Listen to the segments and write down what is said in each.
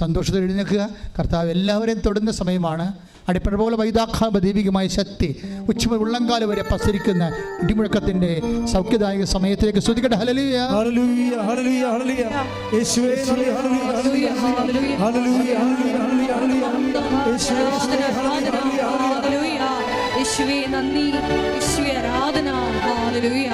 സന്തോഷത്തിൽ എഴുന്നേൽക്കുക. കർത്താവ് എല്ലാവരെയും തൊടുന്ന സമയമാണ്. അടിപ്പഴ പോലെ വൈദാഖാപ ദൈവികമായ ശക്തി ഉച്ച ഉള്ളംകാല വരെ പസരിക്കുന്ന ഇടിമുഴക്കത്തിന്റെ സൗഖ്യദായക സമയത്തിലേക്ക് ഹലലിയ ഹല്ലേലൂയ. ഹല്ലേലൂയ ഹല്ലേലൂയ യേശുവേ നന്ദി hallelujah hallelujah. Hallelujah hallelujah hallelujah യേശുവേ സ്തുതി ഹല്ലേലൂയ ഹല്ലേലൂയ. യേശുവേ നന്ദി. യേശുവേ ആരാധന. ഹാലലൂയ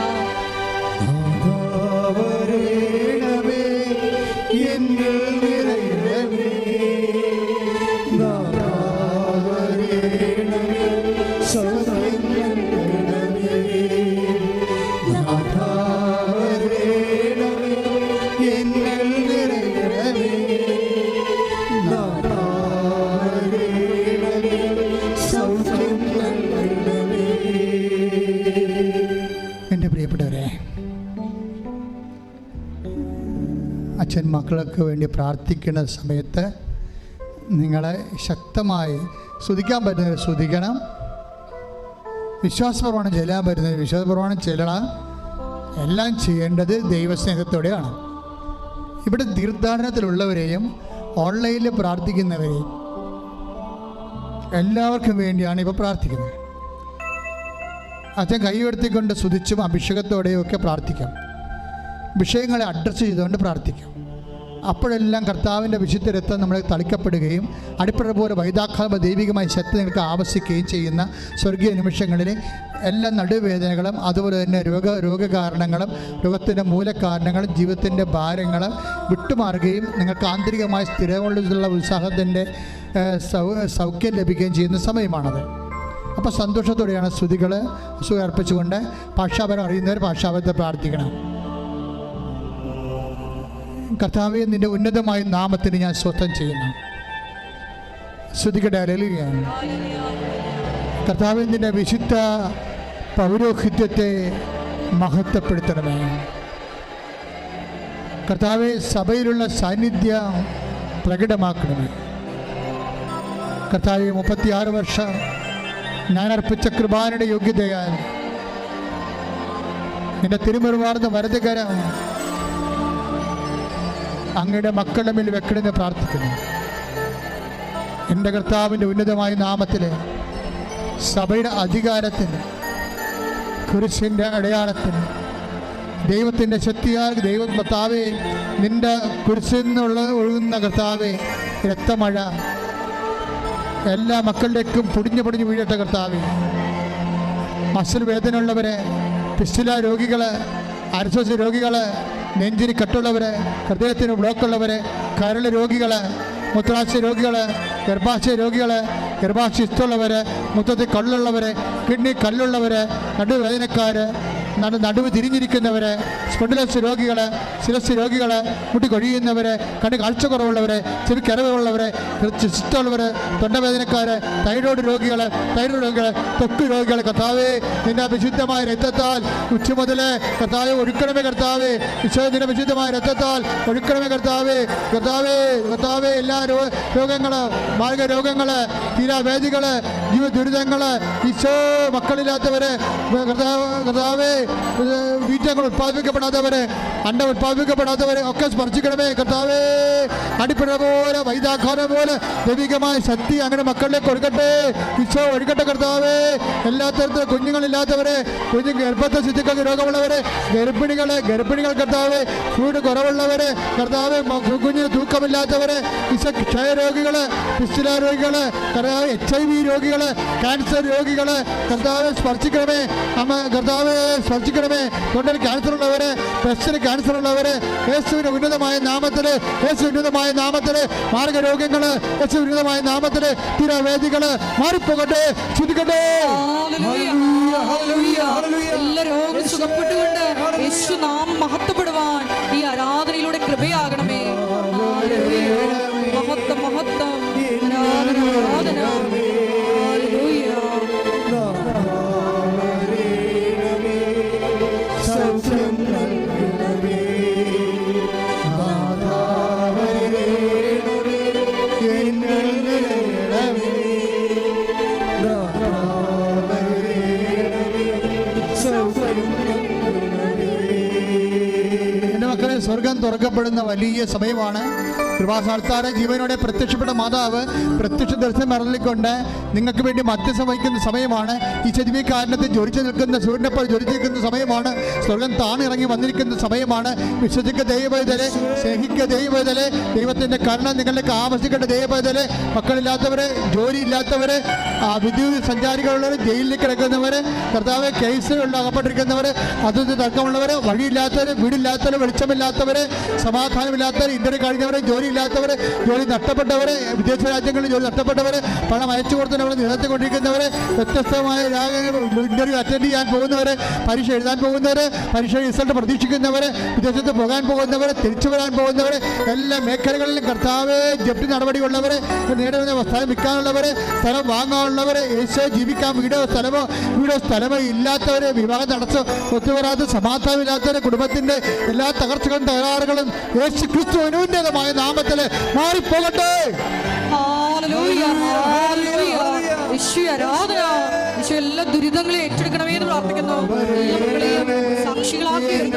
അച്ഛൻ മക്കൾക്ക് വേണ്ടി പ്രാർത്ഥിക്കുന്ന സമയത്ത് നിങ്ങളെ ശക്തമായി സ്തുതിക്കാൻ പറ്റുന്നവർ സ്തുതിക്കണം. വിശ്വാസപ്രമാണം ചെല്ലാൻ പറ്റുന്നവർ വിശ്വാസപ്രമാണം ചെല്ലണം. എല്ലാം ചെയ്യേണ്ടത് ദൈവസ്നേഹത്തോടെയാണ്. ഇവിടെ തീർത്ഥാടനത്തിലുള്ളവരെയും ഓൺലൈനിൽ പ്രാർത്ഥിക്കുന്നവരെയും എല്ലാവർക്കും വേണ്ടിയാണ് ഇപ്പോൾ പ്രാർത്ഥിക്കുന്നത്. അച്ഛൻ കൈ ഉയർത്തിക്കൊണ്ട് സ്തുതിച്ചും അഭിഷേകത്തോടെയും ഒക്കെ പ്രാർത്ഥിക്കാം. വിഷയങ്ങളെ അഡ്രസ്സ് ചെയ്തുകൊണ്ട് പ്രാർത്ഥിക്കാം. അപ്പോഴെല്ലാം കർത്താവിന്റെ വിശുദ്ധ രക്തം നമ്മൾ തളിക്കപ്പെടുകയും അടിപ്പഴ പോലെ വൈദാഖാമ ദൈവികമായ ശക്തി നിങ്ങൾക്ക് ആവശ്യിക്കുകയും ചെയ്യുന്ന സ്വർഗീയ നിമിഷങ്ങളിൽ എല്ലാ നടുവേദനകളും അതുപോലെ തന്നെ രോഗ രോഗകാരണങ്ങളും രോഗത്തിന്റെ മൂലകാരണങ്ങളും ജീവിതത്തിന്റെ ഭാരങ്ങളും വിട്ടുമാറുകയും നിങ്ങൾക്ക് ആന്തരികമായ സ്ഥിരമുള്ള ഉത്സാഹത്തിന്റെ സൗഖ്യം ലഭിക്കുകയും ചെയ്യുന്ന സമയമാണത്. അപ്പോൾ സന്തോഷത്തോടെയാണ് സ്തുതികൾ അർപ്പിച്ചുകൊണ്ട് പാഷാപരം അറിയുന്നവർ പാഷാപരത്തെ പ്രാർത്ഥിക്കണം. കർത്താവെ നിന്റെ ഉന്നതമായ നാമത്തിന് ഞാൻ സ്വത്തം ചെയ്യുന്നു. ശ്രദ്ധിക്കട്ടെ അലലുകയാണ് കർത്താവെ നിന്റെ വിശുദ്ധ പൗരോഹിത്യത്തെ മഹത്വപ്പെടുത്തണമേ. കർത്താവെ സഭയിലുള്ള സാന്നിധ്യം പ്രകടമാക്കണമേ. കർത്താവെ മുപ്പത്തിയാറ് വർഷം ഞാൻ അർപ്പിച്ച കൃപാനയുടെ യോഗ്യതയാൽ നിന്റെ തിരുമുറിവാർന്ന വരതുകരം അങ്ങയുടെ മക്കളുടെ മേൽ വെക്കണമെന്ന് പ്രാർത്ഥിക്കുന്നു. എന്റെ കർത്താവിന്റെ ഉന്നതമായ നാമത്തിൽ സഭയുടെ അധികാരത്തിന് കുരിശിന്റെ അടയാളത്തിന് ദൈവത്തിന്റെ ശക്തിയാൽ ദൈവ കർത്താവെ നിന്റെ കുരിശിൽ നിന്നുള്ള ഒഴുകുന്ന കർത്താവെ രക്തമഴ എല്ലാ മക്കളുടേക്കും പൊടിഞ്ഞു പൊടിഞ്ഞു വീഴട്ടെ കർത്താവെ. മസിൽ വേദനയുള്ളവരെ പിസ്റ്റില രോഗികൾ അരസോസ് രോഗികൾ നെഞ്ചിന് കെട്ടുള്ളവർ ഹൃദയത്തിന് ബ്ലോക്കുള്ളവർ കരൾ രോഗികൾ മുത്രാശയ രോഗികൾ ഗർഭാശയ രോഗികൾ ഗർഭാശയസ്തുള്ളവർ മുത്തത്തിൽ കള്ളുള്ളവർ കിഡ്നി കല്ലുള്ളവർ നടുവേദനക്കാർ നടു നടുവ് തിരിഞ്ഞിരിക്കുന്നവർ സ്പെഡിലസ് രോഗികൾ ശിരസ് രോഗികൾ മുട്ടി കൊഴിയുന്നവർ കണ്ണ് കാഴ്ച കുറവുള്ളവർ ചെവിക്കരവുള്ളവർ ചിസ്റ്റുള്ളവർ തൊണ്ടവേദനക്കാർ തൈറോയ്ഡ് രോഗികൾ തൈറോയ്ഡ് രോഗികൾ തൊക്ക് രോഗികൾ കർത്താവേ നിന്റെ വിശുദ്ധമായ രക്തത്താൽ ഉച്ച മുതൽ കർത്താവെ ഒഴുക്കണമേ കർത്താവേ. വിശ്വത്തിന്റെ വിശുദ്ധമായ രക്തത്താൽ ഒഴുക്കണമേ കർത്താവേ. കർത്താവേ കർത്താവേ എല്ലാ രോഗങ്ങൾ മാർഗ രോഗങ്ങൾ തീരാവേദികൾ ജീവ ദുരിതങ്ങൾ ഈശോ മക്കളില്ലാത്തവരെ കർത്താവേ വീറ്റങ്ങൾ ഉത്പാദിപ്പിക്കപ്പെടാത്തവരെ അണ്ട ഉത്പാദിപ്പിക്കപ്പെടാത്തവരെ ഒക്കെ സ്പർശിക്കണമേ കർത്താവേ. അടിപ്പിട പോലെ വൈദാഘാനം പോലെ ദൈവികമായ ശക്തി അങ്ങനെ മക്കളിലേക്ക് കൊടുക്കട്ടെ ഈശോ ഒഴുകട്ടെ കർത്താവേ. എല്ലാ തരത്തിലും കുഞ്ഞുങ്ങളില്ലാത്തവരെ കുഞ്ഞു ഗർഭത്തെ ശുദ്ധിക്കുന്ന രോഗമുള്ളവരെ ഗർഭിണികളെ ഗർഭിണികൾ കർത്താവെ ചൂട് കുറവുള്ളവരെ കർത്താവ് കുഞ്ഞിന് തൂക്കമില്ലാത്തവരെ വിശ ക്ഷയരോഗികൾ പിസ്റ്റില കർത്താവ് എച്ച് ഐ വി രോഗികൾ ക്യാൻസർ രോഗികൾ കർത്താവ് സ്പർശിക്കണമേ. അമ്മ കർത്താവ് സ്പർശിക്കണമേ. തൊണ്ടയിൽ ക്യാൻസർ ഉള്ളവര് ബ്രസ്റ്റിന് ക്യാൻസർ ഉള്ളവര് യേശുവിന് ഉന്നതമായ നാമത്തിൽ യേശു ഉന്നതമായ നാമത്തിൽ മാർഗരോഗങ്ങൾ യേശു ഉന്നതമായ നാമത്തിൽ തീരാവേദികൾ മാറിപ്പോകട്ടെ ഹല്ലേലൂയ. എല്ലാ രോഗം സുഖപ്പെട്ടുകൊണ്ട് യേശു നാം മഹത്വപ്പെടുവാൻ തുറക്കപ്പെടുന്ന വലിയ സമയമാണ് കൃപാസാൽത്താര ജീവനോടെ പ്രത്യക്ഷപ്പെട്ട മാതാവ് പ്രത്യക്ഷ ദർശനം മറന്നിക്കൊണ്ട് നിങ്ങൾക്ക് വേണ്ടി മധ്യസ്ഥം വഹിക്കുന്ന സമയമാണ്. ഈ ചതിവി കാരണത്തിൽ ജ്വലിച്ചു നിൽക്കുന്ന സൂര്യനെപ്പോൾ ജ്വലിച്ചു നിൽക്കുന്ന സമയമാണ്. സ്വർഗം താണിറങ്ങി വന്നിരിക്കുന്ന സമയമാണ്. വിശ്വസിക്ക ദൈവവേദലെ സ്നേഹിക്ക ദൈവവേദലെ ദൈവത്തിന്റെ കരുണ നിങ്ങളിലേക്ക് ആവശ്യിക്കേണ്ട ദൈവവേദലെ മക്കളില്ലാത്തവരെ ജോലിയില്ലാത്തവര് വിദ്യുത് സഞ്ചാരികളുള്ളവർ ജയിലിൽ കിടക്കുന്നവർ കർത്താവ് കേസുകളിൽ അകപ്പെട്ടിരിക്കുന്നവർ അതൊന്ന് തർക്കമുള്ളവർ വഴിയില്ലാത്തവർ വീടില്ലാത്തവർ വെളിച്ചമില്ലാത്തവർ സമാധാനമില്ലാത്തവർ ഇന്റർവ്യൂ കഴിഞ്ഞവർ ജോലിയില്ലാത്തവർ ജോലി നഷ്ടപ്പെട്ടവരെ വിദേശ രാജ്യങ്ങളിൽ ജോലി നഷ്ടപ്പെട്ടവരെ പണം അയച്ചു കൊടുത്തവർ കൊണ്ടിരിക്കുന്നവരെ വ്യത്യസ്തമായ ഇന്റർവ്യൂ അറ്റൻഡ് ചെയ്യാൻ പോകുന്നവരെ പരീക്ഷ എഴുതാൻ പോകുന്നവരെ പരീക്ഷ റിസൾട്ട് പ്രതീക്ഷിക്കുന്നവരെ വിദേശത്ത് പോകാൻ പോകുന്നവരെ തിരിച്ചു വരാൻ പോകുന്നവരെ എല്ലാ മേഖലകളിലും കർത്താവ് ജപ്തി നടപടിയുള്ളവരെ നേടുന്ന സ്ഥലം വിൽക്കാനുള്ളവരെ സ്ഥലം വാങ്ങാനുള്ളവരെ യേശോ ജീവിക്കാൻ വീടോ സ്ഥലമോ വീടോ സ്ഥലമോ ഇല്ലാത്തവരെ വിവാഹം നടച്ച് ഒത്തുവരാത്ത സമാധാനമില്ലാത്തവരെ കുടുംബത്തിന്റെ എല്ലാ തകർച്ചകളും തകരാറുകളും യേശു ക്രിസ്തു അനുന്നതമായ നാമത്തിൽ മാറിപ്പോകട്ടെ. ആരാധന. എല്ലാ ദുരിതങ്ങളെ ഏറ്റെടുക്കണമേ എന്ന് പ്രാർത്ഥിക്കുന്നു. സാക്ഷികളാക്കി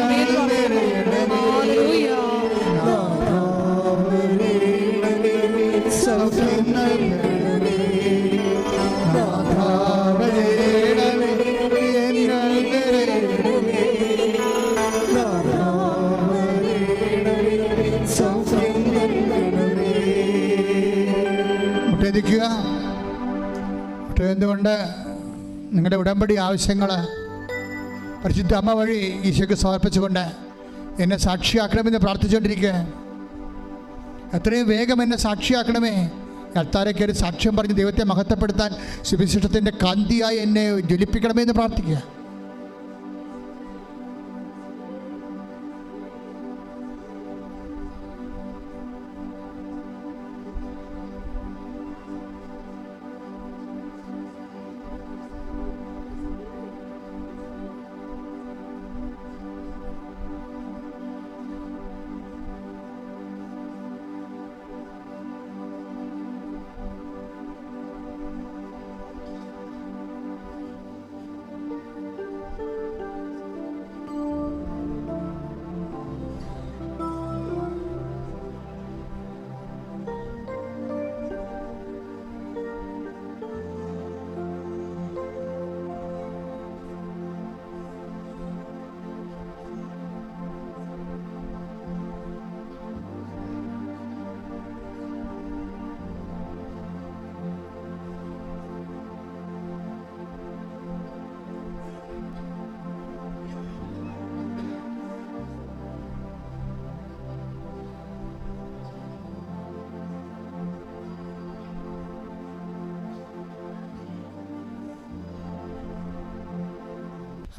ഉടമ്പടി ആവശ്യങ്ങൾ പരിശുദ്ധ അമ്മ വഴി ഈശോയ്ക്ക് സമർപ്പിച്ചുകൊണ്ട് എന്നെ സാക്ഷിയാക്കണമെന്ന് പ്രാർത്ഥിച്ചുകൊണ്ടിരിക്കുക. എത്രയും വേഗം എന്നെ സാക്ഷിയാക്കണമേ. അത്താരെ കയറി സാക്ഷ്യം പറഞ്ഞ് ദൈവത്തെ മഹത്വപ്പെടുത്താൻ സുവിശിഷ്ടത്തിന്റെ കാന്തിയായി എന്നെ ജ്വലിപ്പിക്കണമേ എന്ന് പ്രാർത്ഥിക്കുക.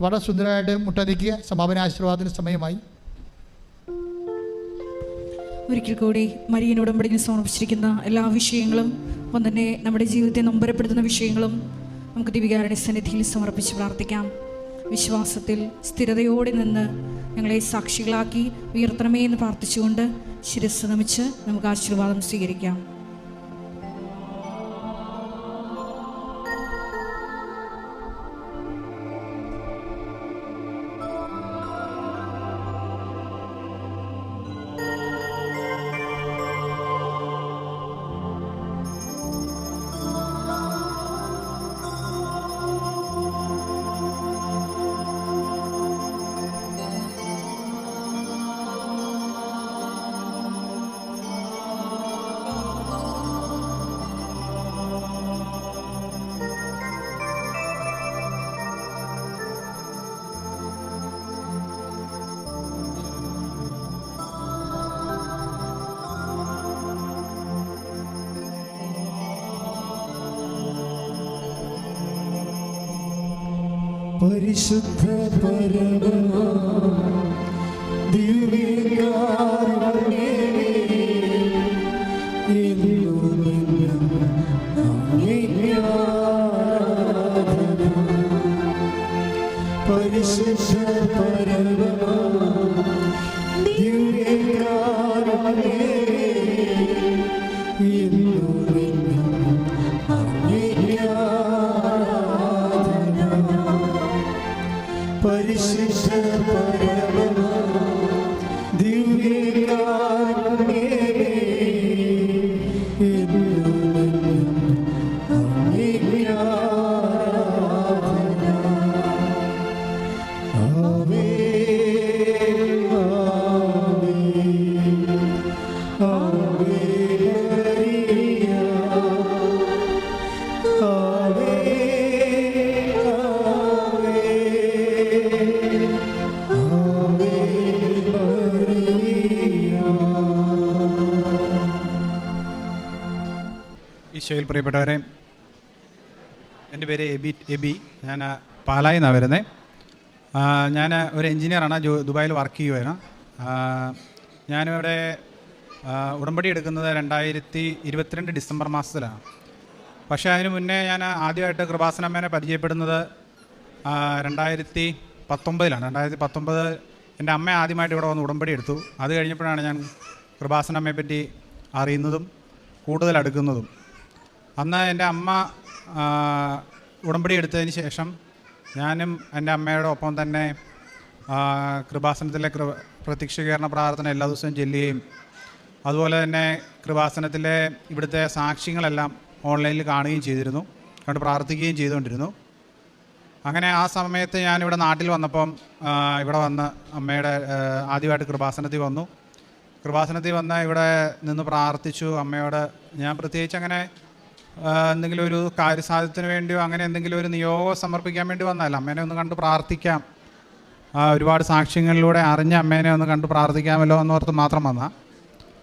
വളരെ സുന്ദരമായിട്ട് മുട്ടതിക്കുക സമാപന ആശീർവാദത്തിന് സമയമായി. ഒരിക്കൽ കൂടി മരിയൻ ഉടമ്പടിയിൽ സമർപ്പിച്ചിരിക്കുന്ന എല്ലാ വിഷയങ്ങളും ഒപ്പം തന്നെ നമ്മുടെ ജീവിതത്തെ നൊമ്പരപ്പെടുത്തുന്ന വിഷയങ്ങളും നമുക്ക് ദിവികാരുടെ സന്നിധിയിൽ സമർപ്പിച്ച് പ്രാർത്ഥിക്കാം. വിശ്വാസത്തിൽ സ്ഥിരതയോടെ നിന്ന് ഞങ്ങളെ സാക്ഷികളാക്കി ഉയർത്തണമേ എന്ന് പ്രാർത്ഥിച്ചുകൊണ്ട് ശിരസ് നമിച്ച് നമുക്ക് ആശീർവാദം സ്വീകരിക്കാം. പരിശുദ്ധ പരമ എന്റെ പേര് എബി എബി. ഞാൻ പാലായിൽ നിന്നാണ് വരുന്നത് ഞാൻ ഒരു എൻജിനീയറാണ് ദുബായിൽ വർക്ക് ആ, ഞാനിവിടെ ഉടമ്പടി എടുക്കുന്നത് രണ്ടായിരത്തി ഇരുപത്തിരണ്ട് ഡിസംബർ മാസത്തിലാണ്. പക്ഷേ അതിന് മുന്നേ ഞാൻ ആദ്യമായിട്ട് കൃപാസനമ്മേനെ പരിചയപ്പെടുന്നത് രണ്ടായിരത്തി പത്തൊമ്പതിലാണ്. രണ്ടായിരത്തി പത്തൊമ്പത് എന്റെ അമ്മ ആദ്യമായിട്ട് ഇവിടെ വന്ന് ഉടമ്പടി എടുത്തു. അത് കഴിഞ്ഞപ്പോഴാണ് ഞാൻ കൃപാസനമ്മയെ പറ്റി അറിയുന്നതും കൂടുതൽ അടുക്കുന്നതും. അന്ന് എന്റെ അമ്മ ഉടമ്പടി എടുത്തതിന് ശേഷം ഞാനും എന്റെ അമ്മയുടെ ഒപ്പം തന്നെ കൃപാസനത്തിലെ കൃപ പ്രാർത്ഥന എല്ലാ ദിവസവും ചെല്ലുകയും അതുപോലെ തന്നെ കൃപാസനത്തിലെ ഇവിടുത്തെ സാക്ഷ്യങ്ങളെല്ലാം ഓൺലൈനിൽ കാണുകയും ചെയ്തിരുന്നു കണ്ട് പ്രാർത്ഥിക്കുകയും ചെയ്തുകൊണ്ടിരുന്നു. അങ്ങനെ ആ സമയത്ത് ഞാനിവിടെ നാട്ടിൽ വന്നപ്പം ഇവിടെ വന്ന് അമ്മയുടെ ആദ്യമായിട്ട് കൃപാസനത്തിൽ വന്നു. കൃപാസനത്തിൽ വന്ന് ഇവിടെ നിന്ന് പ്രാർത്ഥിച്ചു അമ്മയോട് ഞാൻ പ്രത്യേകിച്ച് അങ്ങനെ എന്തെങ്കിലും ഒരു കാര്യസാധ്യത്തിന് വേണ്ടിയോ അങ്ങനെ എന്തെങ്കിലും ഒരു നിയോഗം സമർപ്പിക്കാൻ വേണ്ടി വന്നാൽ അമ്മേനെ ഒന്ന് കണ്ട് പ്രാർത്ഥിക്കാം. ഒരുപാട് സാക്ഷ്യങ്ങളിലൂടെ അറിഞ്ഞ അമ്മേനെ ഒന്ന് കണ്ട് പ്രാർത്ഥിക്കാമല്ലോ എന്നോർത്ത് മാത്രം വന്നാൽ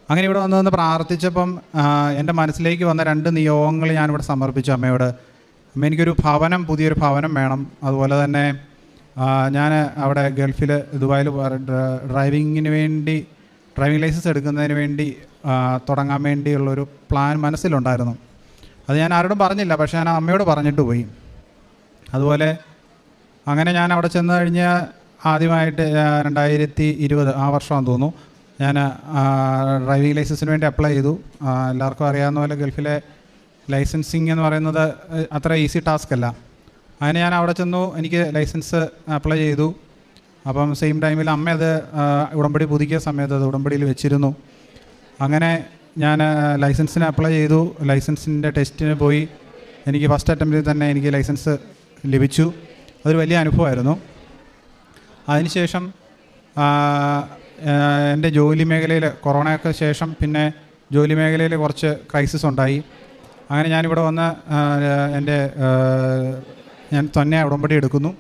അങ്ങനെ ഇവിടെ വന്ന് നിന്ന് പ്രാർത്ഥിച്ചപ്പം എന്റെ മനസ്സിലേക്ക് വന്ന രണ്ട് നിയോഗങ്ങൾ ഞാനിവിടെ സമർപ്പിച്ചു അമ്മയോട്. അമ്മ എനിക്കൊരു ഭവനം പുതിയൊരു ഭവനം വേണം. അതുപോലെ തന്നെ ഞാൻ അവിടെ ഗൾഫിൽ ദുബായിൽ ഡ്രൈവിങ്ങിന് വേണ്ടി ഡ്രൈവിംഗ് ലൈസൻസ് എടുക്കുന്നതിന് വേണ്ടി തുടങ്ങാൻ വേണ്ടിയുള്ളൊരു പ്ലാൻ മനസ്സിലുണ്ടായിരുന്നു. അത് ഞാൻ ആരോടും പറഞ്ഞില്ല പക്ഷെ ഞാൻ അമ്മയോട് പറഞ്ഞിട്ട് പോയി. അതുപോലെ അങ്ങനെ ഞാൻ അവിടെ ചെന്ന് കഴിഞ്ഞ് ആദ്യമായിട്ട് രണ്ടായിരത്തി ഇരുപത് ആ വർഷമാണെന്ന് തോന്നുന്നു ഞാൻ ഡ്രൈവിംഗ് ലൈസൻസിന് വേണ്ടി അപ്ലൈ ചെയ്തു. എല്ലാവർക്കും അറിയാവുന്ന പോലെ ഗൾഫിലെ ലൈസൻസിങ് എന്ന് പറയുന്നത് അത്ര ഈസി ടാസ്ക് അല്ല അങ്ങനെ ഞാൻ അവിടെ ചെന്നു എനിക്ക് ലൈസൻസ് അപ്ലൈ ചെയ്തു. അപ്പം സെയിം ടൈമിൽ അമ്മ അത് ഉടമ്പടി പുതുക്കിയ സമയത്ത് അത് ഉടമ്പടിയിൽ വെച്ചിരുന്നു. അങ്ങനെ ഞാൻ ലൈസൻസിന് അപ്ലൈ ചെയ്തു. ലൈസൻസിന്റെ ടെസ്റ്റിന് പോയി. എനിക്ക് ഫസ്റ്റ് അറ്റംപ്റ്റിൽ തന്നെ എനിക്ക് ലൈസൻസ് ലഭിച്ചു. അതൊരു വലിയ അനുഭവമായിരുന്നു. അതിനുശേഷം എന്റെ ജോലി മേഖലയിൽ കൊറോണയ്ക്ക് ശേഷം പിന്നെ ജോലി മേഖലയിൽ കുറച്ച് ക്രൈസിസ് ഉണ്ടായി. അങ്ങനെ ഞാനിവിടെ വന്ന് എന്റെ ഞാൻ തന്നെ ഉടമ്പടി എടുക്കുന്നു.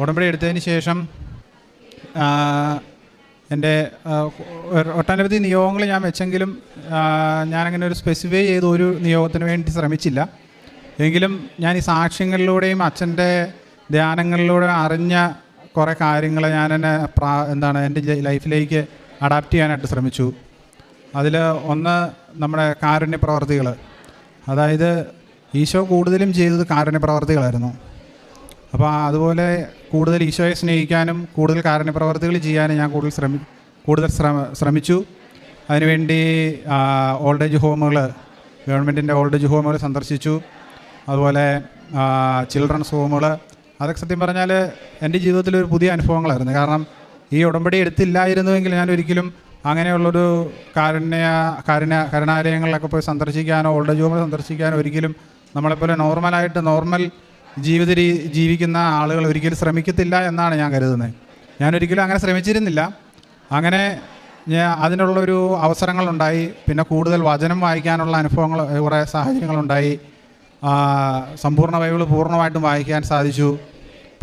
ഉടമ്പടി എടുത്തതിന് ശേഷം എന്റെ ഒട്ടനവധി നിയോഗങ്ങൾ ഞാൻ വെച്ചെങ്കിലും ഞാനങ്ങനെ ഒരു സ്പെസിഫൈ ചെയ്ത ഒരു നിയോഗത്തിന് വേണ്ടി ശ്രമിച്ചില്ല. എങ്കിലും ഞാൻ ഈ സാക്ഷ്യങ്ങളിലൂടെയും അച്ഛന്റെ ധ്യാനങ്ങളിലൂടെ അറിഞ്ഞ കുറേ കാര്യങ്ങൾ ഞാൻ എന്നെ പ്രാ എന്താണ് എന്റെ ലൈഫിലേക്ക് അഡാപ്റ്റ് ചെയ്യാനായിട്ട് ശ്രമിച്ചു. അതിൽ ഒന്ന് നമ്മുടെ കാരുണ്യ പ്രവർത്തികൾ അതായത് ഈശോ കൂടുതലും ചെയ്തത് കാരുണ്യ പ്രവർത്തികളായിരുന്നു അപ്പോൾ അതുപോലെ കൂടുതൽ ഈശോയെ സ്നേഹിക്കാനും കൂടുതൽ കാരണപ്രവർത്തികൾ ചെയ്യാനും ഞാൻ കൂടുതൽ ശ്രമി കൂടുതൽ ശ്രമ ശ്രമിച്ചു. അതിനുവേണ്ടി ഓൾഡ് ഏജ് ഹോമുകൾ ഗവൺമെന്റിന്റെ ഓൾഡ് ഏജ് ഹോമുകൾ സന്ദർശിച്ചു. അതുപോലെ ചിൽഡ്രൻസ് ഹോമുകൾ അതൊക്കെ സത്യം പറഞ്ഞാൽ എന്റെ ജീവിതത്തിൽ ഒരു പുതിയ അനുഭവങ്ങളായിരുന്നു. കാരണം ഈ ഉടമ്പടി എടുത്തില്ലായിരുന്നുവെങ്കിൽ ഞാൻ ഒരിക്കലും അങ്ങനെയുള്ളൊരു കാരുണ്യ കാരുണ്യ കരുണാലയങ്ങളിലൊക്കെ പോയി സന്ദർശിക്കാനോ ഓൾഡ് ഏജ് ഹോമിൽ സന്ദർശിക്കാനോ ഒരിക്കലും നമ്മളെപ്പോലെ നോർമലായിട്ട് നോർമൽ ജീവിത ജീവിക്കുന്ന ആളുകൾ ഒരിക്കലും ശ്രമിക്കത്തില്ല എന്നാണ് ഞാൻ കരുതുന്നത്. ഞാൻ ഒരിക്കലും അങ്ങനെ ശ്രമിച്ചിരുന്നില്ല. അങ്ങനെ ഞാൻ അതിനുള്ളൊരു അവസരങ്ങളുണ്ടായി. പിന്നെ കൂടുതൽ വചനം വായിക്കാനുള്ള അനുഭവങ്ങൾ കുറേ സാഹചര്യങ്ങളുണ്ടായി. സമ്പൂർണ ബൈബിൾ പൂർണമായിട്ടും വായിക്കാൻ സാധിച്ചു.